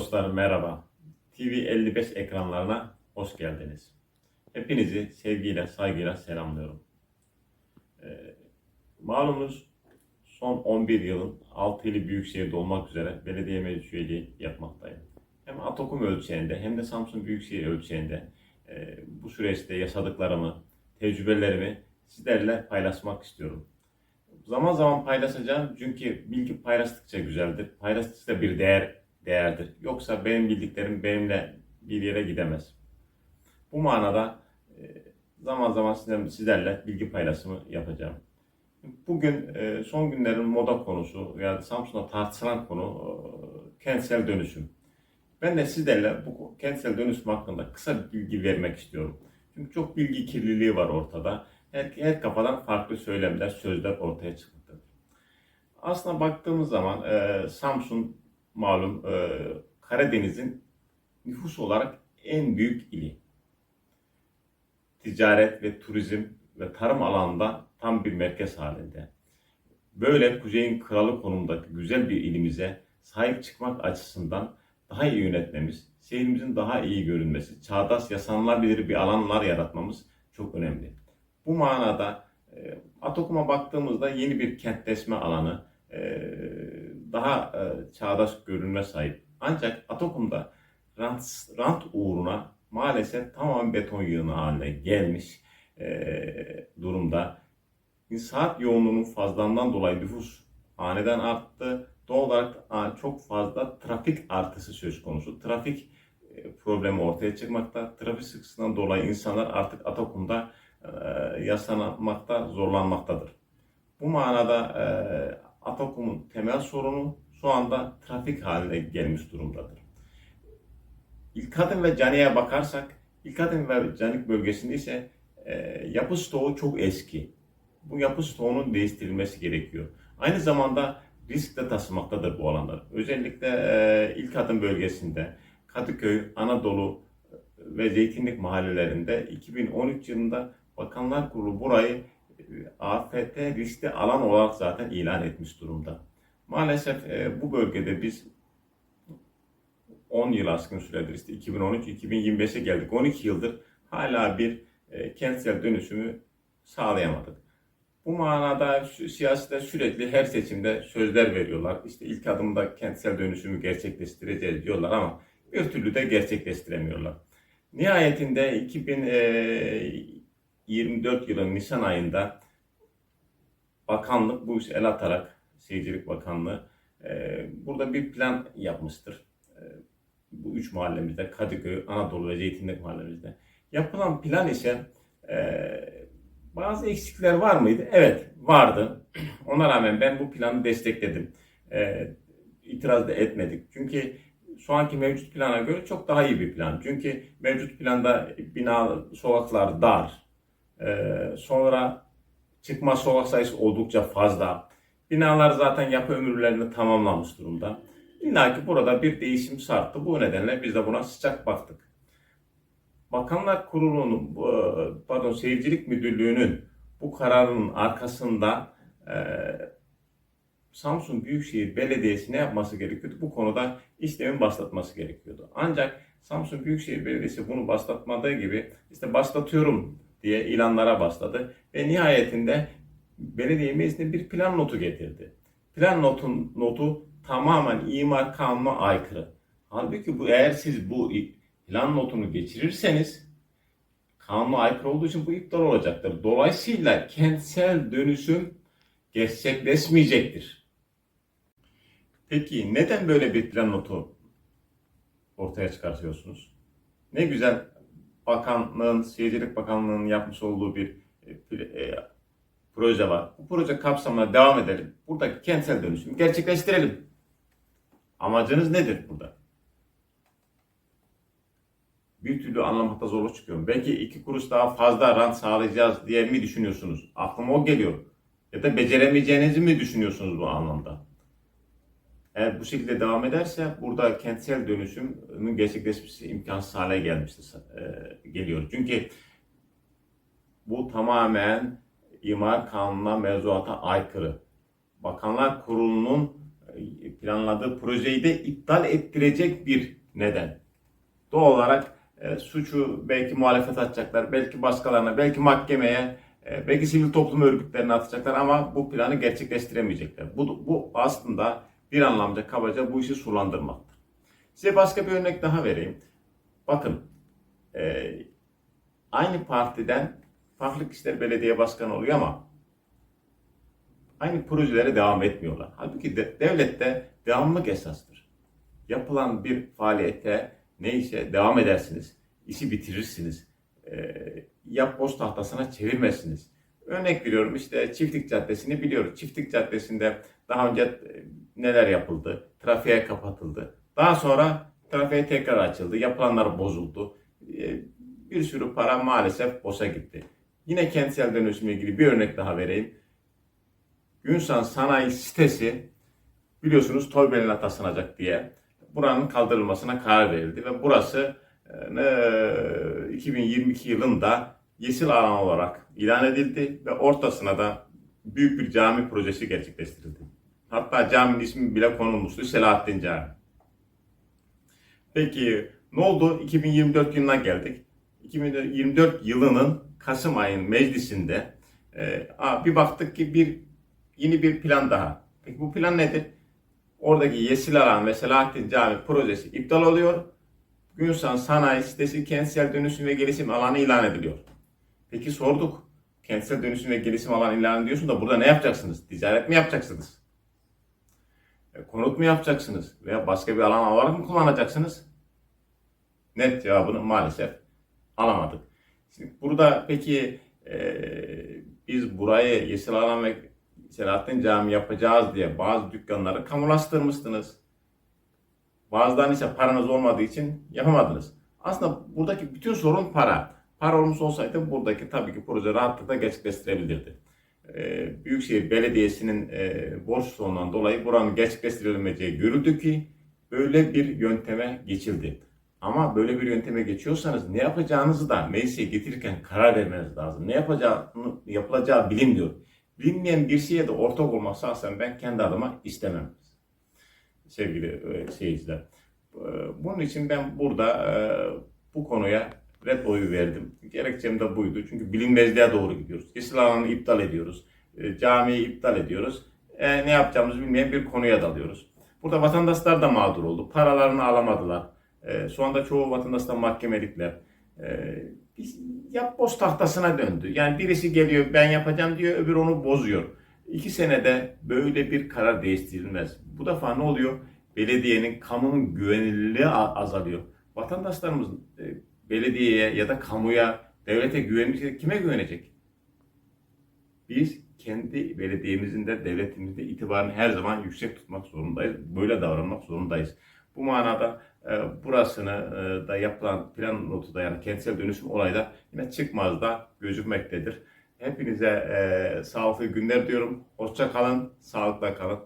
dostlar merhaba. TV 55 ekranlarına hoş geldiniz. Hepinizi sevgiyle, saygıyla selamlıyorum. Ee, malumunuz son 11 yılın 6 ili Büyükşehir'de olmak üzere belediye meclis üyeliği yapmaktayım. Hem Atokum ölçeğinde hem de Samsun Büyükşehir ölçeğinde e, bu süreçte yaşadıklarımı, tecrübelerimi sizlerle paylaşmak istiyorum. Zaman zaman paylaşacağım çünkü bilgi paylaştıkça güzeldir. Paylaştıkça bir değer değerdir. Yoksa benim bildiklerim benimle bir yere gidemez. Bu manada e, zaman zaman sizler- sizlerle bilgi paylaşımı yapacağım. Bugün e, son günlerin moda konusu yani Samsun'da tartışılan konu e, kentsel dönüşüm. Ben de sizlerle bu kentsel dönüşüm hakkında kısa bir bilgi vermek istiyorum. Çünkü çok bilgi kirliliği var ortada. Her, her kafadan farklı söylemler, sözler ortaya çıkmaktadır. Aslında baktığımız zaman e, Samsun malum e, Karadeniz'in nüfus olarak en büyük ili. Ticaret ve turizm ve tarım alanında tam bir merkez halinde. Böyle kuzeyin kralı konumdaki güzel bir ilimize sahip çıkmak açısından daha iyi yönetmemiz, şehrimizin daha iyi görünmesi, çağdaş yaşanılabilir bir alanlar yaratmamız çok önemli. Bu manada e, Atokum'a baktığımızda yeni bir kentleşme alanı, e, daha e, çağdaş görünme sahip. Ancak Atokum'da rant, rant uğruna maalesef tamamen beton yığını haline gelmiş e, durumda. İnsaat yoğunluğunun fazlalığından dolayı nüfus aniden arttı. Doğal olarak çok fazla trafik artışı söz konusu. Trafik e, problemi ortaya çıkmakta. Trafik sıkıntısından dolayı insanlar artık Atakum'da e, yaşamakta zorlanmaktadır. Bu manada e, Atakum'un temel sorunu şu anda trafik haline gelmiş durumdadır. İlkadın ve Cani'ye bakarsak, İlkadın ve Canik bölgesinde ise e, yapı stoğu çok eski. Bu yapı stoğunun değiştirilmesi gerekiyor. Aynı zamanda risk de taşımaktadır bu alanlar. Özellikle e, İlkadın bölgesinde Kadıköy, Anadolu ve Zeytinlik mahallelerinde 2013 yılında Bakanlar Kurulu burayı AFT riskli alan olarak zaten ilan etmiş durumda. Maalesef e, bu bölgede biz 10 yıl aşkın süredir işte 2013-2025'e geldik. 12 yıldır hala bir e, kentsel dönüşümü sağlayamadık. Bu manada siyasete sürekli her seçimde sözler veriyorlar. İşte ilk adımda kentsel dönüşümü gerçekleştireceğiz diyorlar ama bir türlü de gerçekleştiremiyorlar. Nihayetinde 2024 yılın Nisan ayında bakanlık bu işi el atarak, Şehircilik Bakanlığı e, burada bir plan yapmıştır. E, bu üç mahallemizde, Kadıköy, Anadolu ve Zeytinlik mahallemizde. Yapılan plan ise e, bazı eksikler var mıydı? Evet, vardı. Ona rağmen ben bu planı destekledim. E, itiraz da etmedik. Çünkü şu anki mevcut plana göre çok daha iyi bir plan. Çünkü mevcut planda bina, sokaklar dar. E, sonra çıkma sokak sayısı oldukça fazla. Binalar zaten yapı ömürlerini tamamlamış durumda. İlla ki burada bir değişim sarttı. Bu nedenle biz de buna sıcak baktık. Bakanlar Kurulu'nun, bu- pardon Seyircilik Müdürlüğü'nün bu kararının arkasında e, Samsun Büyükşehir Belediyesi ne yapması gerekiyordu? Bu konuda işlemin başlatması gerekiyordu. Ancak Samsun Büyükşehir Belediyesi bunu başlatmadığı gibi işte başlatıyorum diye ilanlara başladı ve nihayetinde belediye meclisine bir plan notu getirdi. Plan notun notu tamamen imar kanununa aykırı. Halbuki bu eğer siz bu plan notunu geçirirseniz kanuna aykırı olduğu için bu iptal olacaktır. Dolayısıyla kentsel dönüşüm gerçekleşmeyecektir. Peki neden böyle bir plan notu ortaya çıkartıyorsunuz? Ne güzel bakanlığın, Şehircilik Bakanlığı'nın yapmış olduğu bir e, e, proje var. Bu proje kapsamına devam edelim. Buradaki kentsel dönüşümü gerçekleştirelim. Amacınız nedir burada? Bir türlü anlamakta zorluk çıkıyor. Belki iki kuruş daha fazla rant sağlayacağız diye mi düşünüyorsunuz? Aklıma o geliyor. Ya da beceremeyeceğinizi mi düşünüyorsunuz bu anlamda? Eğer bu şekilde devam ederse burada kentsel dönüşümün gerçekleşmesi imkansız hale gelmiştir, e, geliyor. Çünkü bu tamamen imar kanununa, mevzuata aykırı. Bakanlar Kurulu'nun e, planladığı projeyi de iptal ettirecek bir neden. Doğal olarak e, suçu belki muhalefet atacaklar, belki başkalarına, belki mahkemeye, e, belki sivil toplum örgütlerine atacaklar ama bu planı gerçekleştiremeyecekler. Bu, bu aslında bir anlamda kabaca bu işi sulandırmaktır. Size başka bir örnek daha vereyim. Bakın, e, aynı partiden farklı kişiler belediye başkanı oluyor ama aynı projelere devam etmiyorlar. Halbuki de, devlette devamlılık esastır. Yapılan bir faaliyete neyse devam edersiniz. işi bitirirsiniz. E, yapboz tahtasına çevirmezsiniz. Örnek veriyorum işte Çiftlik Caddesi'ni biliyoruz. Çiftlik Caddesi'nde daha önce e, neler yapıldı? Trafiğe kapatıldı. Daha sonra trafiğe tekrar açıldı. Yapılanlar bozuldu. E, bir sürü para maalesef boşa gitti. Yine kentsel dönüşümle ilgili bir örnek daha vereyim. Günsan Sanayi sitesi biliyorsunuz Toybel'e taşınacak diye buranın kaldırılmasına karar verildi ve burası e, 2022 yılında yeşil alan olarak ilan edildi ve ortasına da büyük bir cami projesi gerçekleştirildi. Hatta caminin ismi bile konulmuştu Selahattin Camii. Peki ne oldu? 2024 yılına geldik. 2024 yılının Kasım ayın meclisinde e, bir baktık ki bir yeni bir plan daha. Peki bu plan nedir? Oradaki Yeşil Alan ve Selahattin Camii projesi iptal oluyor. Günsan Sanayi Sitesi Kentsel Dönüşüm ve Gelişim Alanı ilan ediliyor. Peki sorduk. Kentsel dönüşüm ve gelişim alanı ilan ediyorsun da burada ne yapacaksınız? Ticaret mi yapacaksınız? E, konut mu yapacaksınız? Veya başka bir alan olarak mı kullanacaksınız? Net cevabını maalesef alamadık. Şimdi burada peki e, biz burayı yeşil alan ve Selahattin Camii yapacağız diye bazı dükkanları kamulaştırmıştınız. Bazılarının ise paranız olmadığı için yapamadınız. Aslında buradaki bütün sorun para. Para olmuş olsaydı buradaki tabii ki proje rahatlıkla gerçekleştirebilirdi. Ee, Büyükşehir Belediyesi'nin e, borç sorunundan dolayı buranın gerçekleştirilmeyeceği görüldü ki böyle bir yönteme geçildi. Ama böyle bir yönteme geçiyorsanız ne yapacağınızı da meclise getirirken karar vermeniz lazım. Ne yapacağı, yapılacağı bilinmiyor. Bilinmeyen bir şeye de ortak olmak şahsen ben kendi adıma istemem. Sevgili e, seyirciler. E, Bunun için ben burada e, bu konuya red oyu verdim. Gerekçem de buydu. Çünkü bilinmezliğe doğru gidiyoruz. Alanı iptal ediyoruz. E, camiyi iptal ediyoruz. E, ne yapacağımızı bilmeyen bir konuya dalıyoruz. Burada vatandaşlar da mağdur oldu. Paralarını alamadılar. E, şu anda çoğu vatandaşlar mahkemelikler. E, yapboz tahtasına döndü. Yani birisi geliyor ben yapacağım diyor öbür onu bozuyor. İki senede böyle bir karar değiştirilmez. Bu defa ne oluyor? Belediyenin, kamunun güvenilirliği azalıyor. Vatandaşlarımız e, belediyeye ya da kamuya, devlete güvenecek, kime güvenecek? Biz kendi belediyemizin de devletimizin de itibarını her zaman yüksek tutmak zorundayız. Böyle davranmak zorundayız. Bu manada e, burasını e, da yapılan plan notu da yani kentsel dönüşüm olayı da yine çıkmaz da gözükmektedir. Hepinize e, sağlıklı günler diyorum. Hoşça kalın, sağlıkla kalın.